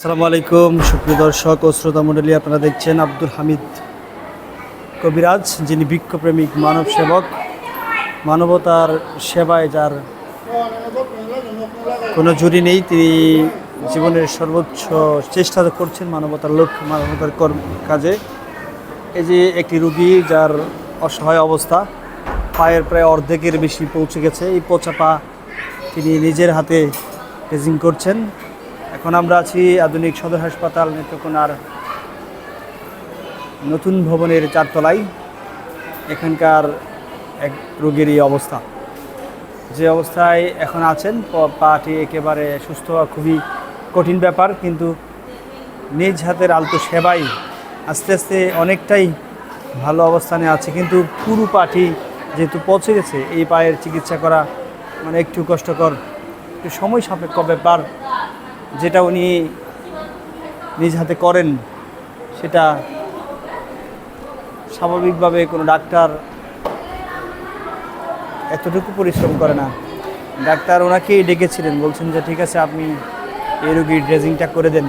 আসসালামু আলাইকুম, সুপ্রিয় দর্শক ও শ্রোতা মণ্ডলী, আপনারা দেখছেন আব্দুল হামিদ কবিরাজ, যিনি বৃক্ষপ্রেমিক মানব সেবক, মানবতার সেবায় যার কোনো জুরি নেই, তিনি জীবনের সর্বোচ্চ চেষ্টা করছেন মানবতার লক্ষ্য, মানবতার কর্ম কাজে। এই যে একটি রুগী যার অসহায় অবস্থা, পায়ের প্রায় অর্ধেকের বেশি পৌঁছে গেছে, এই পচা পা তিনি নিজের হাতে ড্রেজিং করছেন। এখন আমরা আছি আধুনিক সদর হাসপাতাল নেত্রকোনার নতুন ভবনের চারতলায়। এখানকার এক রোগীর অবস্থা। যে অবস্থায় এখন আছেন পাটি একেবারে সুস্থ হওয়া খুবই কঠিন ব্যাপার, কিন্তু নিজ হাতের আলতো সেবাই আস্তে আস্তে অনেকটাই ভালো অবস্থানে আছে। কিন্তু পুরো পাটি যেহেতু পচে গেছে, এই পায়ের চিকিৎসা করা মানে একটু কষ্টকর, একটু সময় সাপেক্ষ ব্যাপার। যেটা উনি নিজ হাতে করেন, সেটা স্বাভাবিকভাবে কোনো ডাক্তার এতটুকু পরিশ্রম করে না। ডাক্তার ওনাকেই ডেকেছিলেন, বলছেন যে, ঠিক আছে, আপনি এই রুগীর ড্রেজিংটা করে দেন।